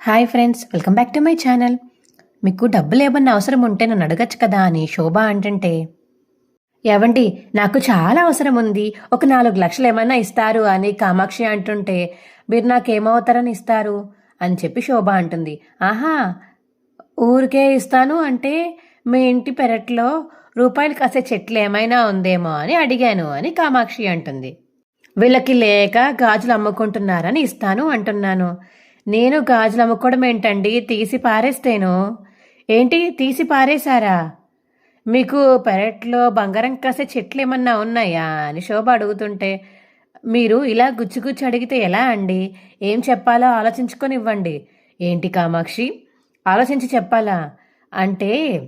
Hi friends welcome back to my channel. మీకు డబ్బులు ఏమన్నా అవసరం ఉంటే నన్ను అడగచ్చు కదా అని శోభ అంటుంటే ఏవండి నాకు చాలా అవసరం ఉంది. ఒక నాలుగు లక్షలు ఏమైనా ఇస్తారు? అని కామాక్షి అంటుంటే మీరు నాకేమవుతారని ఇస్తారు? అని చెప్పి శోభ అంటుంది. ఆహా ఊరికే ఇస్తాను అంటే మీ ఇంటి పెరట్లో రూపాయలు కాసే చెట్లు ఏమైనా ఉందేమో అని అడిగాను అని కామాక్షి అంటుంది. వీళ్ళకి లేక గాజులు అమ్ముకుంటున్నారని ఇస్తాను అంటున్నాను. నేను గాజులు అమ్ముకోవడం ఏంటండి? తీసి పారేస్తేను. ఏంటి? తీసి పారేశారా? మీకు పెరట్లో బంగారం కాసే చెట్లు ఏమన్నా ఉన్నాయా? అని శోభ అడుగుతుంటే మీరు ఇలా గుచ్చిగుచ్చి అడిగితే ఎలా అండి? ఏం చెప్పాలో ఆలోచించుకొని ఇవ్వండి ఏంటి కామాక్షి? ఆలోచించి చెప్పాలా? అంటే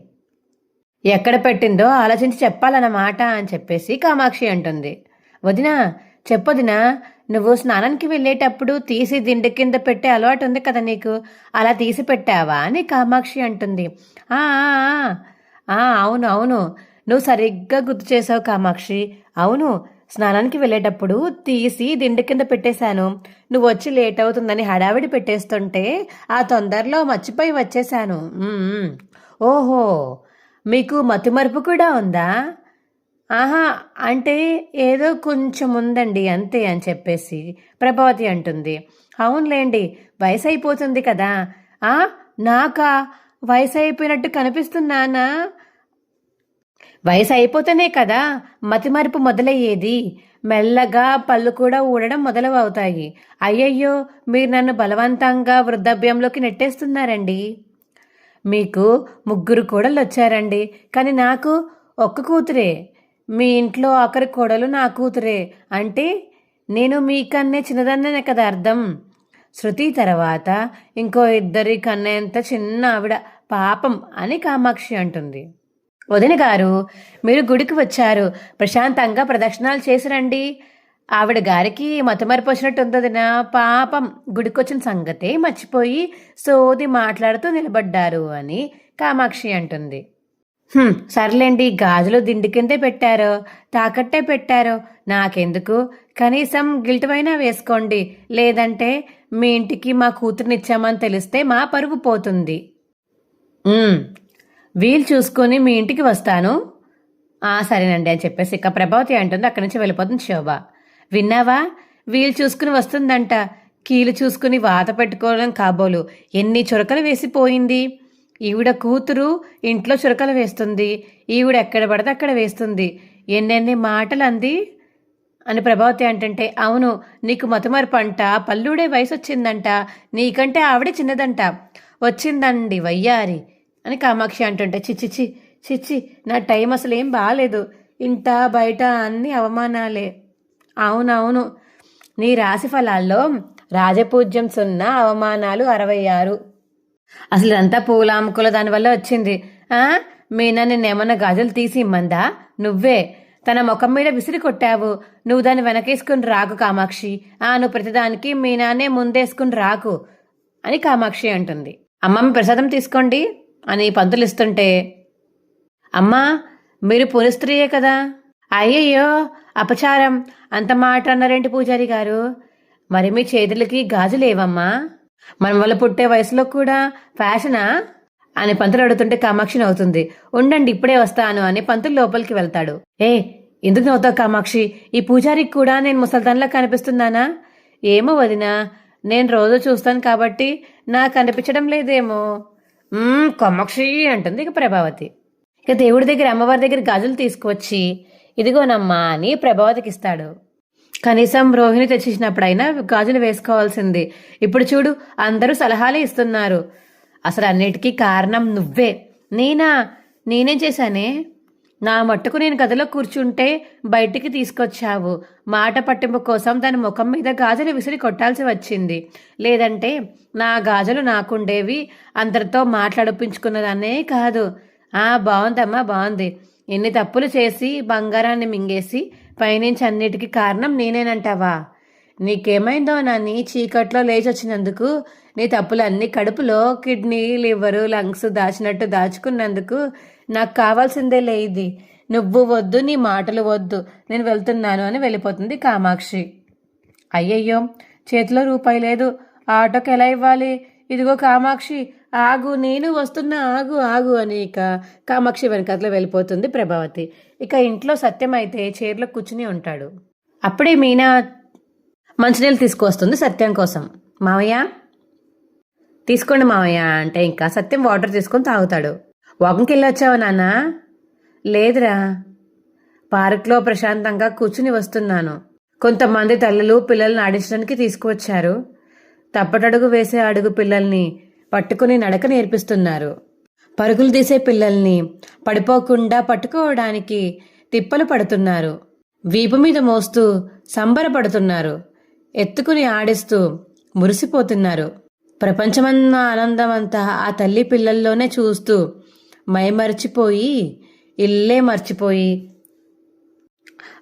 ఎక్కడ పెట్టిందో ఆలోచించి చెప్పాలన్నమాట అని చెప్పేసి కామాక్షి అంటుంది. వదినా చెప్పొదినా నువ్వు స్నానానికి వెళ్ళేటప్పుడు తీసి దిండు కింద పెట్టే అలవాటు ఉంది కదా నీకు? అలా తీసి పెట్టావా అని కామాక్షి అంటుంది. "ఆ, ఆ, అవును అవును. నువ్వు సరిగ్గా గుర్తు చేసావు కామాక్షి. అవును స్నానానికి వెళ్ళేటప్పుడు తీసి దిండు కింద పెట్టేశాను. నువ్వు వచ్చి లేట్ అవుతుందని హడావిడి పెట్టేస్తుంటే ఆ తొందరలో మర్చిపోయి వచ్చేశాను. ఓహో మీకు మతిమరుపు కూడా ఉందా? ఆహా అంటే ఏదో కొంచెం ఉందండి అంతే అని చెప్పేసి ప్రభావతి అంటుంది. అవునులేండి వయసు అయిపోతుంది కదా. ఆ నాకా? వయసు అయిపోయినట్టు కనిపిస్తున్నానా వయసు అయిపోతేనే కదా మతిమరుపు మొదలయ్యేది. మెల్లగా పళ్ళు కూడా ఊడడం మొదలవుతాయి. అయ్యయ్యో మీరు నన్ను బలవంతంగా వృద్ధాభ్యంలోకి నెట్టేస్తున్నారండి. మీకు ముగ్గురు కోడలు వచ్చారండి కానీ నాకు ఒక్క కూతురే. మీ ఇంట్లో ఆఖరి కోడలు నా కూతురే అంటే నేను మీకన్నే చిన్నదన్నే కదా అర్థం. శృతి తర్వాత ఇంకో ఇద్దరి కన్నేంత చిన్న ఆవిడ పాపం అని కామాక్షి అంటుంది. వదిన గారు మీరు గుడికి వచ్చారు. ప్రశాంతంగా ప్రదక్షిణాలు చేసి రండి. ఆవిడ గారికి మతమరిపోసినట్టు వచ్చినట్టు పాపం గుడికొచ్చిన సంగతే మర్చిపోయి సోది మాట్లాడుతూ నిలబడ్డారు అని కామాక్షి అంటుంది. సర్లేండి గాజులు దిండి కిందే పెట్టారో. తాకట్టే పెట్టారు. నాకెందుకు? కనీసం గిల్టువైనా వేసుకోండి. లేదంటే మీ ఇంటికి మా కూతురునిచ్చామని తెలిస్తే మా పరువు పోతుంది. వీలు చూసుకొని మీ ఇంటికి వస్తాను. సరేనండి అని చెప్పేసి ఇక ప్రభావతి అంటుంది. అక్కడి నుంచి వెళ్ళిపోతుంది శోభ. విన్నావా? వీలు చూసుకుని వస్తుందంట. కీలు చూసుకుని వాత పెట్టుకోవడం కాబోలు. ఎన్ని చురకలు వేసిపోయింది. ఈవిడ కూతురు ఇంట్లో చురకలు వేస్తుంది. ఈవిడ ఎక్కడ పడితే అక్కడ వేస్తుంది. ఎన్నెన్ని మాటలు అంది అని ప్రభావతి అంటుంటే అవును నీకు మతమరుపు అంట పల్లుడే వయసు వచ్చిందంట నీకంటే ఆవిడే చిన్నదంట. వచ్చిందండి వయ్యారి అని కామాక్షి అంటుంటే చిచ్చిచి చిచ్చి నా టైం అసలు ఏం బాగాలేదు ఇంట బయట అన్ని అవమానాలే. అవునవును నీ రాశి ఫలాల్లో రాజపూజ్యం సున్నా అవమానాలు అరవై ఆరు. అసలు ఇదంతా పూలాముకుల దానివల్ల వచ్చింది. ఆ? మీనా నిన్నేమన్నా గాజులు తీసి ఇమ్మందా? నువ్వే. తన ముఖం మీద విసిరి కొట్టావు. నువ్వు దాన్ని వెనకేసుకుని రాకు కామాక్షి. ఆ నువ్వు ప్రతిదానికి మీనానే ముందేసుకుని రాకు అని కామాక్షి అంటుంది. అమ్మమ్మ ప్రసాదం తీసుకోండి అని పంతులు ఇస్తుంటే అమ్మా మీరు పునిస్త్రీయే కదా? అయ్యయ్యో అపచారం. అంత మాట అన్నారేంటి పూజారి గారు? మరి మీ చేతులకి గాజులేవమ్మా? మనం వల్ల పుట్టే వయసులో కూడా ఫ్యాషనా? అని పంతులు అడుగుతుంటే కామాక్షి నవ్వుతుంది ఉండండి ఇప్పుడే వస్తాను అని పంతులు లోపలికి వెళ్తాడు. ఏ ఎందుకు నవ్వుతావు కామాక్షి? ఈ పూజారికి కూడా నేను ముసల్దాన్లా కనిపిస్తున్నానా? ఏమో వదినా నేను రోజు చూస్తాను కాబట్టి నాకు అనిపించడం లేదేమో. కామాక్షి అంటుంది ఇక ప్రభావతి. ఇక దేవుడి దగ్గర అమ్మవారి దగ్గర గాజులు తీసుకువచ్చి ఇదిగోనమ్మా అని ప్రభావతికి ఇస్తాడు. కనీసం రోహిణి తెచ్చిచ్చినప్పుడైనా గాజులు వేసుకోవాల్సింది. ఇప్పుడు చూడు అందరూ సలహాలే ఇస్తున్నారు. అసలు అన్నిటికీ కారణం నువ్వే. నేనా? నేనేం చేశానే? నా మట్టుకు నేను గదిలో కూర్చుంటే బయటికి తీసుకొచ్చావు. మాట పట్టింపు కోసం దాని ముఖం మీద గాజులు విసిరి కొట్టాల్సి వచ్చింది. లేదంటే నా గాజులు నాకుండేవి అందరితో మాట్లాడిపించుకున్నదాన్నే కాదు. ఆ బాగుందమ్మా బాగుంది ఎన్ని తప్పులు చేసి బంగారాన్ని మింగేసి పైనుంచి అన్నిటికీ కారణం నేనేనంటావా? నీకేమైందో నాని చీకట్లో లేచి వచ్చినందుకు నీ తప్పులన్నీ కడుపులో కిడ్నీ లివరు లంగ్స్ దాచినట్టు దాచుకున్నందుకు నాకు కావాల్సిందే లే ఇది. నువ్వు వద్దు నీ మాటలు వద్దు. నేను వెళ్తున్నాను అని వెళ్ళిపోతుంది కామాక్షి. అయ్యయ్యో చేతిలో రూపాయి లేదు. ఆటోకి ఎలా ఇవ్వాలి? ఇదిగో కామాక్షి ఆగు నేను వస్తున్నా ఆగు ఆగు అని ఇక కామాక్షి వెనకట్లో వెళ్ళిపోతుంది ప్రభావతి. ఇక ఇంట్లో సత్యం అయితే చీరలో కూర్చుని ఉంటాడు. అప్పుడే మీనా మంచినీళ్ళు తీసుకొస్తుంది సత్యం కోసం. మావయ్య? తీసుకోండి మావయ్య అంటే ఇంకా సత్యం వాటర్ తీసుకొని తాగుతాడు. వాకింగ్కి వెళ్ళొచ్చావా నాన్న? లేదురా. పార్క్లో ప్రశాంతంగా కూర్చుని వస్తున్నాను. కొంతమంది తల్లులు పిల్లల్ని ఆడించడానికి తీసుకువచ్చారు. తప్పటడుగు వేసే అడుగు పిల్లల్ని పట్టుకుని నడక నేర్పిస్తున్నారు. పరుగులు తీసే పిల్లల్ని పడిపోకుండా పట్టుకోవడానికి తిప్పలు పడుతున్నారు. వీపు మీద మోస్తూ సంబరపడుతున్నారు. ఎత్తుకుని ఆడిస్తూ మురిసిపోతున్నారు. ప్రపంచమన్న ఆనందమంతా ఆ తల్లి పిల్లల్లోనే చూస్తూ మైమరిచిపోయి ఇల్లే మర్చిపోయి.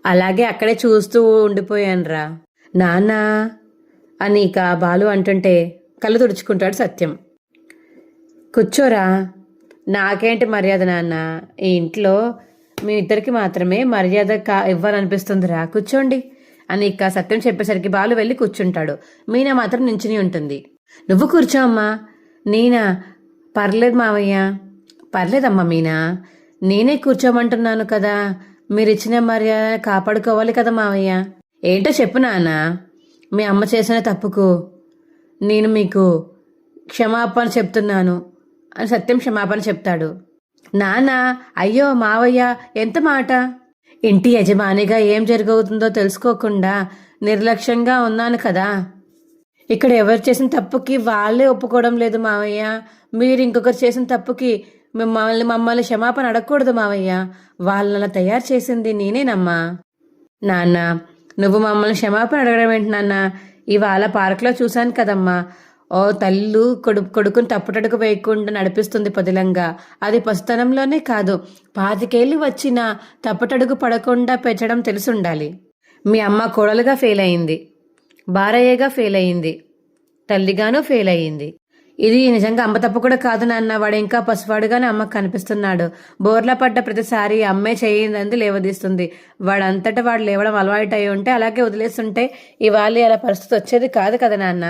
అలాగే అక్కడే చూస్తూ ఉండిపోయానురా. నాన్న అని ఇక బాలు అంటుంటే కళ్ళు తుడుచుకుంటాడు సత్యం. కూర్చోరా. నాకేంటి మర్యాద నాన్న? ఈ ఇంట్లో మీ ఇద్దరికి మాత్రమే మర్యాద కా ఇవ్వాలనిపిస్తుందిరా. కూర్చోండి. అని ఇక సత్యం చెప్పేసరికి బాలు వెళ్ళి కూర్చుంటాడు. మీనా మాత్రం నించుని ఉంటుంది. నువ్వు కూర్చో అమ్మా. నేనా? పర్లేదు మావయ్య. పర్లేదమ్మా మీనా. నేనే కూర్చోమంటున్నాను కదా. మీరు ఇచ్చిన మర్యాద కాపాడుకోవాలి కదా మావయ్య. ఏంటో చెప్పు నాన్న. మీ అమ్మ చేసిన తప్పుకు నేను మీకు క్షమాపణ చెప్తున్నాను. అని సత్యం క్షమాపణ చెప్తాడు. నానా అయ్యో మావయ్య ఎంత మాట? ఇంటి యజమానిగా ఏం జరగవుతుందో తెలుసుకోకుండా నిర్లక్ష్యంగా ఉన్నాను కదా. ఇక్కడ ఎవరు చేసిన తప్పుకి వాళ్ళే ఒప్పుకోవడం లేదు మావయ్య. మీరు ఇంకొకరు చేసిన తప్పుకి మిమ్మల్ని మమ్మల్ని క్షమాపణ అడగకూడదు మావయ్య. వాళ్ళని తయారు చేసింది నేనేనమ్మా నాన్న నువ్వు మమ్మల్ని క్షమాపణ అడగడం ఏంటి నాన్న? ఇవాళ పార్క్లో చూశాను కదమ్మా. ఓ తల్లు కొడు కొడుకుని తప్పుటడుకు వేయకుండా నడిపిస్తుంది పదిలంగా. అది పసితనంలోనే కాదు పాతికేళ్ళు వచ్చినా తప్పుటడుగు పడకుండా పెంచడం తెలిసుండాలి. మీ అమ్మ కోడలుగా ఫెయిల్ అయింది భారయ్యగా ఫెయిల్ అయింది తల్లిగాను ఫెయిల్ అయ్యింది ఇది నిజంగా అమ్మ తప్పు కూడా కాదు నాన్న వాడు ఇంకా పసివాడుగానే అమ్మకు కనిపిస్తున్నాడు. బోర్లా పడ్డ ప్రతిసారి అమ్మే చేయిందంది లేవదీస్తుంది. వాడంతటా వాడు లేవడం అలవాటు అయి ఉంటే అలాగే వదిలేస్తుంటే ఇవాళ అలా పరిస్థితి వచ్చేది కాదు కదా నాన్న.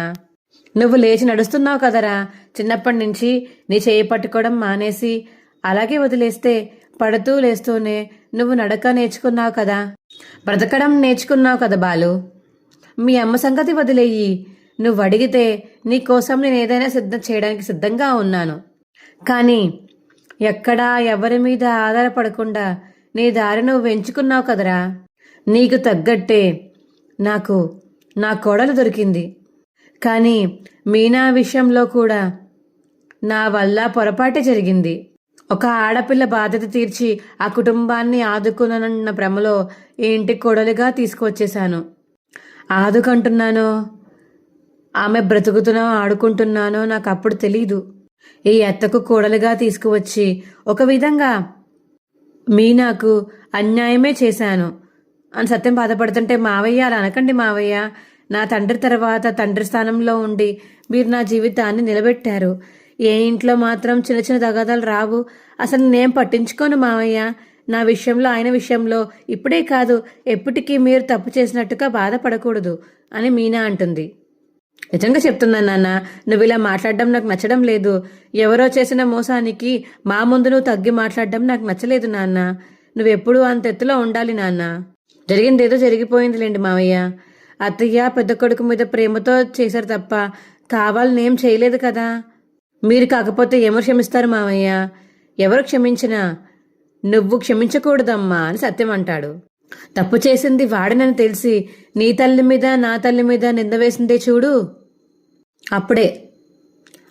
నువ్వు లేచి నడుస్తున్నావు కదరా. చిన్నప్పటి నుంచి నీ చేయి పట్టుకోవడం మానేసి అలాగే వదిలేస్తే పడుతూ లేస్తూనే నువ్వు నడక నేర్చుకున్నావు కదా. బ్రతకడం నేర్చుకున్నావు కదా బాలు. మీ అమ్మ సంగతి వదిలేయి. నువ్వు అడిగితే నీ కోసం నేను ఏదైనా సిద్ధం చేయడానికి సిద్ధంగా ఉన్నాను. కానీ ఎక్కడా ఎవరి మీద ఆధారపడకుండా నీ దారి నువ్వు ఎంచుకున్నావు కదరా. నీకు తగ్గట్టే నాకు నా కోడలు దొరికింది. కానీ మీనా విషయంలో కూడా నా వల్ల పొరపాటే జరిగింది. ఒక ఆడపిల్ల బాధ్యత తీర్చి ఆ కుటుంబాన్ని ఆదుకునన్న భ్రమలో ఈ ఇంటి కొడలుగా తీసుకువచ్చేశాను. ఆదుకుంటున్నానో ఆమె బ్రతుకుతున్నా ఆడుకుంటున్నానో నాకు అప్పుడు తెలీదు. ఈ అత్తకు కోడలుగా తీసుకువచ్చి ఒక విధంగా మీనాకు అన్యాయమే చేశాను. అని సత్యం బాధపడుతుంటే మావయ్య అలా అనకండి మావయ్య. నా తండ్రి తర్వాత తండ్రి స్థానంలో ఉండి మీరు నా జీవితాన్ని నిలబెట్టారు. ఏ ఇంట్లో మాత్రం చిన్న చిన్న తగాదాలు రావు. అసలు నేను పట్టించుకోను మావయ్య. నా విషయంలో ఆయన విషయంలో ఇప్పుడే కాదు ఎప్పటికీ మీరు తప్పు చేసినట్టుగా బాధపడకూడదు అని మీనా అంటుంది. నిజంగా చెప్తున్నాను నాన్న నువ్వు ఇలా మాట్లాడడం నాకు నచ్చడం లేదు. ఎవరో చేసిన మోసానికి మా ముందు నువ్వు తగ్గి మాట్లాడడం నాకు నచ్చలేదు నాన్న. నువ్వు అంత ఎత్తులో ఉండాలి నాన్న. జరిగింది ఏదో జరిగిపోయిందిలేండి మావయ్య. అత్తయ్య పెద్ద కొడుకు మీద ప్రేమతో చేశారు తప్ప కావాలని ఏం చేయలేదు కదా. మీరు కాకపోతే ఎవరు క్షమిస్తారు మావయ్య? ఎవరు క్షమించినా? నువ్వు క్షమించకూడదమ్మా అని సత్యం అంటాడు. తప్పు చేసింది వాడినని తెలిసి నీ తల్లి మీద నా తల్లి మీద నింద వేసిందే చూడు. అప్పుడే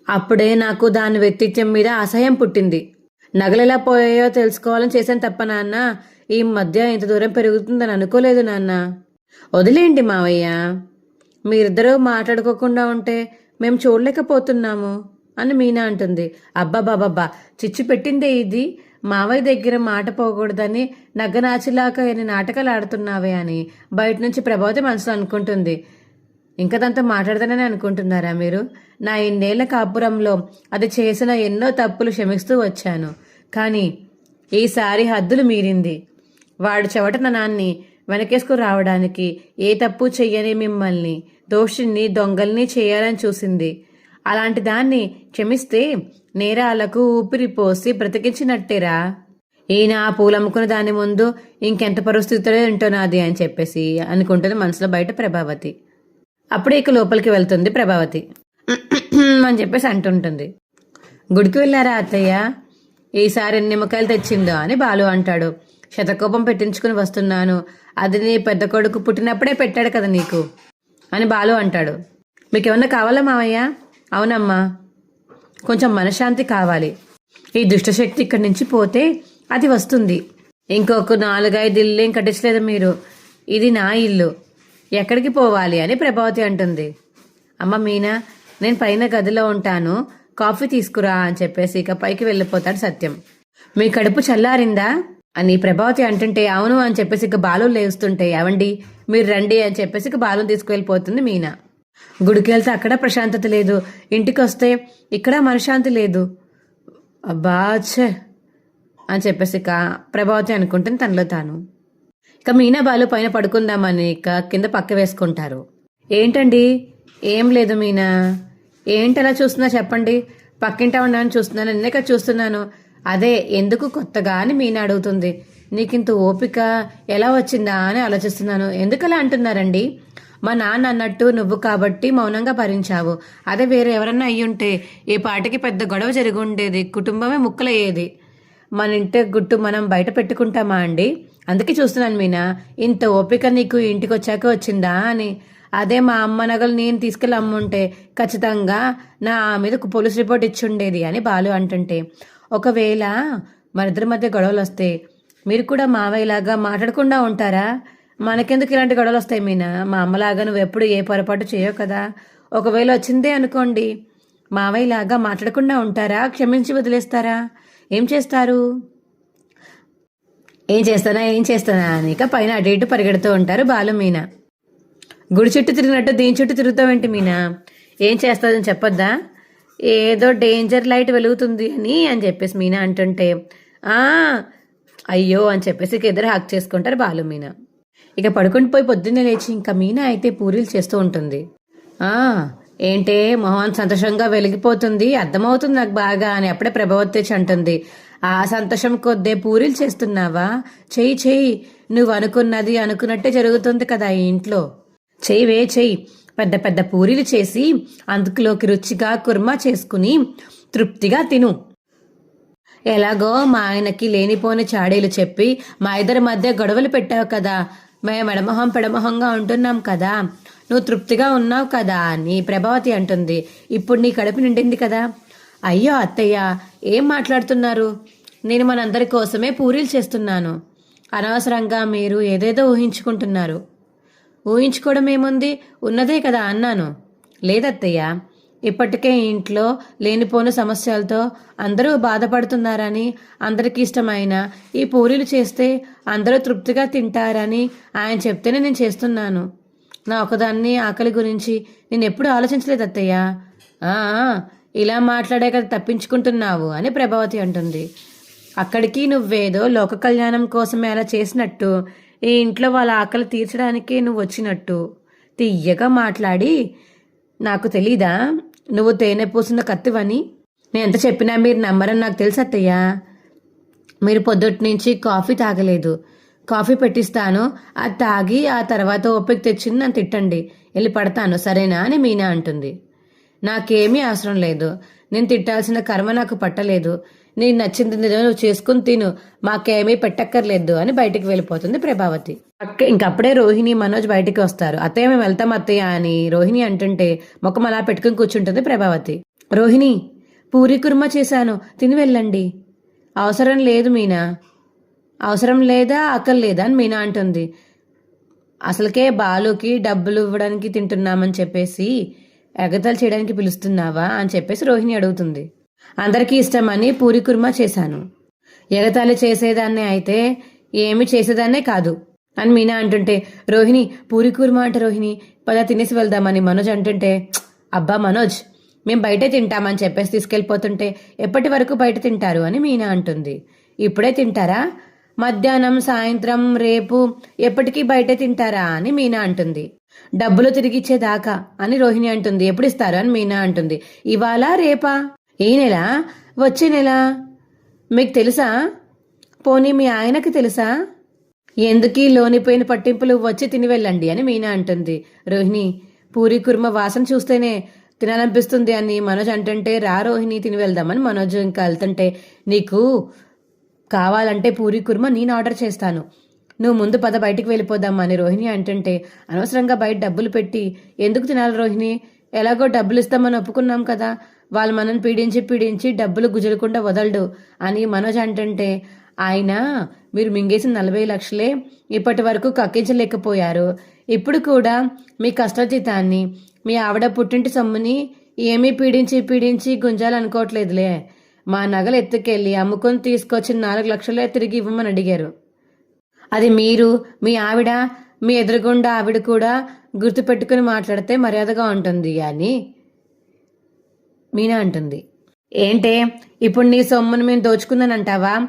అప్పుడే నాకు దాని వ్యక్తిత్వం మీద అసహ్యం పుట్టింది. నగలెలా పోయాయో తెలుసుకోవాలని చేశాను తప్ప నాన్న ఈ మధ్య ఇంత దూరం పెరుగుతుందని అనుకోలేదు నాన్న. వదిలేయండి మావయ్య. మీరిద్దరూ మాట్లాడుకోకుండా ఉంటే మేము చూడలేకపోతున్నాము అని మీనా అంటుంది. అబ్బాబాబాబా చిచ్చు పెట్టిందే ఇది. మావయ్య దగ్గర మాట పోకూడదని నగ్గనాచిలాక ఎన్ని నాటకాలు ఆడుతున్నావే అని బయట నుంచి ప్రభావతి మనసులో అనుకుంటుంది. ఇంకా దాంతో మాట్లాడతానని అనుకుంటున్నారా మీరు? నా ఇన్నేళ్ళ కాపురంలో అది చేసిన ఎన్నో తప్పులు క్షమిస్తూ వచ్చాను. కానీ ఈసారి హద్దులు మీరింది. వాడు చెవట నాన్ని వెనకేసుకు రావడానికి ఏ తప్పు చెయ్యని మిమ్మల్ని దోషిని దొంగల్ని చేయాలని చూసింది. అలాంటి దాన్ని క్షమిస్తే నేరాలకు ఊపిరిపోసి బ్రతికించినట్టేరా. ఈయన ఆ పూలు అమ్ముకున్న దాని ముందు ఇంకెంత పరిస్థితులే ఏంటో నాది అని చెప్పేసి అనుకుంటుంది మనసులో బయట ప్రభావతి. అప్పుడే ఇక లోపలికి వెళ్తుంది ప్రభావతి. అని చెప్పేసి అంటుంటుంది. గుడికి వెళ్ళారా అత్తయ్య? ఈసారి ఎన్ని నిమ్మకాయలు తెచ్చిందో అని బాలు అంటాడు. శతకోపం పెట్టించుకుని వస్తున్నాను. అది నీ పెద్ద కొడుకు పుట్టినప్పుడే పెట్టాడు కదా నీకు? అని బాలు అంటాడు. మీకేమన్నా కావాలా మావయ్య? అవునమ్మా. కొంచెం మనశ్శాంతి కావాలి. ఈ దుష్టశక్తి ఇక్కడి నుంచి పోతే అది వస్తుంది. ఇంకొక నాలుగైదు ఇల్లు ఏం కట్టించలేదు మీరు. ఇది నా ఇల్లు. ఎక్కడికి పోవాలి అని ప్రభావతి అంటుంది. అమ్మ మీనా నేను పైన గదిలో ఉంటాను. కాఫీ తీసుకురా అని చెప్పేసి ఇక పైకి వెళ్ళిపోతాడు సత్యం. మీ కడుపు చల్లారిందా? అని ప్రభావతి అంటుంటే అవును అని చెప్పేసి ఇక బాలు లేస్తుంటే అవండి మీరు రండి అని చెప్పేసి ఇక బాలు తీసుకువెళ్ళిపోతుంది మీనా. గుడికి వెళ్తే అక్కడ ప్రశాంతత లేదు. ఇంటికి వస్తే ఇక్కడ మనశాంతి లేదు. అబ్బా ఛే! అని చెప్పేసి ఇక ప్రభావతి అనుకుంటుంది తనలో తాను. ఇక మీనా బాలు పైన పడుకుందామని ఇక కింద పక్క వేసుకుంటారు. ఏంటండి? ఏం లేదు మీనా. ఏంటి అలా చూస్తున్నా చెప్పండి. పక్కింట ఉన్నాను చూస్తున్నాను. నిన్నే చూస్తున్నాను. అదే ఎందుకు కొత్తగా అని మీనా అడుగుతుంది. నీకింత ఓపిక ఎలా వచ్చిందా అని ఆలోచిస్తున్నాను. ఎందుకు అలా అంటున్నారండి? మా నాన్న అన్నట్టు నువ్వు కాబట్టి మౌనంగా భరించావు. అదే వేరే ఎవరన్నా అయ్యుంటే ఏ పాటికి పెద్ద గొడవ జరిగి ఉండేది. కుటుంబమే ముక్కలయ్యేది. మన ఇంటి గుట్టు మనం బయట పెట్టుకుంటామా అండి? అందుకే చూస్తున్నాను మీనా ఇంత ఓపిక నీకు ఇంటికి వచ్చాక వచ్చిందా అని. అదే మా అమ్మ నగలు నేను తీసుకెళ్ళి అమ్ముంటే ఖచ్చితంగా నా మీద పోలీస్ రిపోర్ట్ ఇచ్చి ఉండేది అని బాలు అంటుంటే. ఒకవేళ మనిద్దరి మధ్య గొడవలు వస్తే మీరు కూడా మావయ్యలాగా మాట్లాడకుండా ఉంటారా? మనకెందుకు ఇలాంటి గొడవలు వస్తాయి మీనా? మా అమ్మలాగా నువ్వు ఎప్పుడు ఏ పొరపాటు చేయవు కదా. ఒకవేళ వచ్చిందే అనుకోండి. మావయ్యలాగా మాట్లాడకుండా ఉంటారా? క్షమించి వదిలేస్తారా? ఏం చేస్తారు? ఏం చేస్తానా? ఏం చేస్తానా? అని ఇక పైన అటు ఇటు పరిగెడుతూ ఉంటారు బాలు మీనా. గుడి చుట్టూ తిరిగినట్టు దీని చుట్టూ తిరుగుతావేంటి మీనా? ఏం చేస్తుందని చెప్పొద్దా? ఏదో డేంజర్ లైట్ వెలుగుతుంది అని అని చెప్పేసి మీనా అంటుంటే ఆ అయ్యో అని చెప్పేసి ఇక ఇద్దరు హాక్ చేసుకుంటారు బాలు మీనా. ఇక పడుకుని పోయి పొద్దున్నే లేచి ఇంకా మీనా అయితే పూరీలు చేస్తూ ఉంటుంది. ఆ ఏంటే మొహన్ సంతోషంగా వెలిగిపోతుంది అర్థమవుతుంది నాకు బాగా అని అప్పుడే ప్రభావతి అంటుంది. ఆ సంతోషం కొద్దే పూరీలు చేస్తున్నావా? చెయ్యి చెయ్యి. నువ్వు అనుకున్నది అనుకున్నట్టే జరుగుతుంది కదా ఈ ఇంట్లో. చెయ్యి వే చెయ్యి. పెద్ద పెద్ద పూరీలు చేసి అందుకులోకి రుచిగా కుర్మా చేసుకుని తృప్తిగా తిను. ఎలాగో మా ఆయనకి లేనిపోని చాడీలు చెప్పి మా ఇద్దరి మధ్య గొడవలు పెట్టావు కదా. మేము ఎడమొహం పెడమొహంగా ఉంటున్నాం కదా. నువ్వు తృప్తిగా ఉన్నావు కదా అని ప్రభావతి అంటుంది. ఇప్పుడు నీ కడుపు నిండింది కదా. అయ్యో అత్తయ్య ఏం మాట్లాడుతున్నారు? నేను మనందరి కోసమే పూరీలు చేస్తున్నాను. అనవసరంగా మీరు ఏదేదో ఊహించుకుంటున్నారు. ఊహించుకోవడం ఏముంది ఉన్నదే కదా అన్నాను. లేదత్తయ్య ఇప్పటికే ఇంట్లో లేనిపోని సమస్యలతో అందరూ బాధపడుతున్నారని అందరికీ ఇష్టమైన ఈ పూరీలు చేస్తే అందరూ తృప్తిగా తింటారని ఆయన చెప్తేనే నేను చేస్తున్నాను. నా ఒకదాన్ని ఆకలి గురించి నేను ఎప్పుడు ఆలోచించలేదు అత్తయ్య ఇలా మాట్లాడే కదా తప్పించుకుంటున్నావు అని ప్రభావతి అంటుంది. అక్కడికి నువ్వేదో లోక కళ్యాణం కోసమే అలా చేసినట్టు ఈ ఇంట్లో వాళ్ళ ఆకలి తీర్చడానికి నువ్వు వచ్చినట్టు. తియ్యగా మాట్లాడి నాకు తెలీదా? నువ్వు తేనె పూసిన కత్తివని? నేను ఎంత చెప్పినా మీరు నమ్మరని నాకు తెలుసు అత్తయ్య. మీరు పొద్దుటి నుంచి కాఫీ తాగలేదు. కాఫీ పెట్టిస్తాను. అది తాగి ఆ తర్వాత ఓపిక తెచ్చింది నన్ను తిట్టండి. వెళ్ళి పడతాను. సరేనా? అని మీనా అంటుంది. నాకేమీ అవసరం లేదు. నేను తిట్టాల్సిన కర్మ నాకు పట్టలేదు. నీకు నచ్చింది ఏదో నువ్వు చేసుకుని తిను. మాకేమీ పెట్టక్కర్లేదు అని బయటికి వెళ్ళిపోతుంది ప్రభావతి. అక్క ఇంకప్పుడే రోహిణి మనోజ్ బయటికి వస్తారు. అత్తయ్య మేము వెళ్తాం అత్తయ్య అని రోహిణి అంటుంటే ముఖం అలా పెట్టుకుని కూర్చుంటుంది ప్రభావతి. రోహిణి పూరి కుర్మా చేశాను. తిని వెళ్ళండి. అవసరం లేదు మీనా. అవసరం లేదా ఆకలి లేదా అని మీనా అంటుంది. అసలుకే బాలుకి డబ్బులు ఇవ్వడానికి తింటున్నామని చెప్పేసి ఎగతాలు చేయడానికి పిలుస్తున్నావా అని చెప్పేసి రోహిణి అడుగుతుంది. అందరికీ ఇష్టమని పూరి కుర్మా చేశాను. ఎగతాళి చేసేదాన్నే అయితే ఏమి చేసేదాన్నే కాదు. అని మీనా అంటుంటే రోహిణి పూరి కుర్మా అంటే రోహిణి పద తినేసి వెళ్దామని మనోజ్ అంటుంటే అబ్బా మనోజ్ మేము బయటే తింటామని చెప్పేసి తీసుకెళ్ళిపోతుంటే ఎప్పటి వరకు బయట తింటారు అని మీనా అంటుంది. ఇప్పుడే తింటారా? మధ్యాహ్నం సాయంత్రం రేపు ఎప్పటికీ బయటే తింటారా అని మీనా అంటుంది. డబ్బులు తిరిగిచ్చేదాకా అని రోహిణి అంటుంది. ఎప్పుడు ఇస్తారు అని మీనా అంటుంది. ఇవాళ రేపా? ఈ నెల? వచ్చే నెల? మీకు తెలుసా? పోనీ మీ ఆయనకి తెలుసా? ఎందుకీ లోనిపోయిన పట్టింపులు వచ్చి తిని వెళ్ళండి అని మీనా అంటుంది. రోహిణి పూరి కుర్మ వాసన చూస్తేనే తినాలనిపిస్తుంది అని మనోజ్ అంటుంటే రా రోహిణి తిని వెళ్దామని మనోజ్ ఇంకా వెళ్తుంటే నీకు కావాలంటే పూరి కుర్మ నేను ఆర్డర్ చేస్తాను. నువ్వు ముందు పద బయటికి వెళ్ళిపోదామా అని రోహిణి అంటుంటే అనవసరంగా బయట డబ్బులు పెట్టి ఎందుకు తినాలి రోహిణి? ఎలాగో డబ్బులు ఇస్తామని ఒప్పుకున్నాం కదా. వాళ్ళు మనల్ని పీడించి పీడించి డబ్బులు గుజరకుండా వదలడు. అని మనోజ్ అంటుంటే ఆయన మీరు మింగేసిన నలభై లక్షలే ఇప్పటి వరకు కక్కించలేకపోయారు. ఇప్పుడు కూడా మీ కష్టజీతాన్ని మీ ఆవిడ పుట్టింటి సొమ్ముని ఏమీ పీడించి పీడించి గుంజాలనుకోవట్లేదులే. మా నగలు ఎత్తుకెళ్ళి అమ్ముకొని తీసుకొచ్చిన నాలుగు లక్షలే తిరిగి ఇవ్వమని అడిగారు. అది మీరు మీ ఆవిడ మీ ఎదురుగుండా ఆవిడ కూడా గుర్తుపెట్టుకుని మాట్లాడితే మర్యాదగా ఉంటుంది. అని మీనా అంటుంది. ఏంటే? ఇప్పుడు నీ సొమ్మును మేము దోచుకుందానంటావా?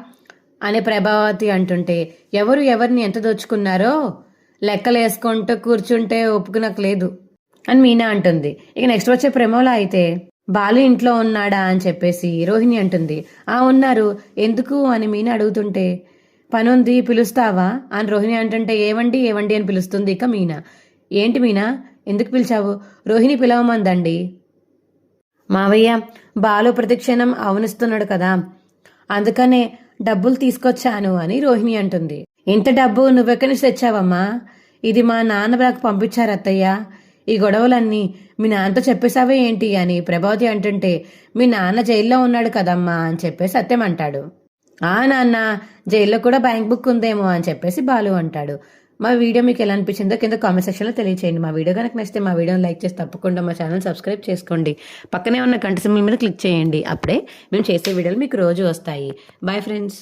అని ప్రభావతి అంటుంటే ఎవరు ఎవరిని ఎంత దోచుకున్నారో? లెక్కలు వేసుకుంటూ కూర్చుంటే ఒప్పుకునకు లేదు అని మీనా అంటుంది. ఇక నెక్స్ట్ వచ్చే ప్రేమలో అయితే బాలు ఇంట్లో ఉన్నాడా అని చెప్పేసి రోహిణి అంటుంది. ఆ ఉన్నారు. ఎందుకు అని మీనా అడుగుతుంటే పనుంది పిలుస్తావా? అని రోహిణి అంటుంటే ఏవండి ఏవండి అని పిలుస్తుంది ఇక మీనా. ఏంటి మీనా? ఎందుకు పిలిచావు? రోహిణి పిలవమందండి. మావయ్య బాలు ప్రతిక్షణం అవనిస్తున్నాడు కదా. అందుకనే డబ్బులు తీసుకొచ్చాను అని రోహిణి అంటుంది. ఇంత డబ్బు నువ్వెక్కడి నుంచి తెచ్చావమ్మా? ఇది మా నాన్న నాకు పంపించారు అత్తయ్య. ఈ గొడవలన్నీ మీ నాన్నతో చెప్పేశావే ఏంటి అని ప్రభావతి అంటుంటే మీ నాన్న జైల్లో ఉన్నాడు కదమ్మా అని చెప్పేసి సత్యం అంటాడు. ఆ నాన్న జైల్లో కూడా బ్యాంక్ బుక్ ఉందేమో అని చెప్పేసి బాలు అంటాడు. మా వీడియో మీకు ఎలా అనిపించిందో కింద కామెంట్ సెక్షన్లో తెలియచేయండి. మా వీడియో కనుక నచ్చితే మా వీడియోని లైక్ చేసి తప్పకుండా మా ఛానల్ సబ్స్క్రైబ్ చేసుకోండి. పక్కనే ఉన్న కంటి సింబల్ మీద క్లిక్ చేయండి. అప్పుడే మేము చేసే వీడియోలు మీకు రోజు వస్తాయి. Bye friends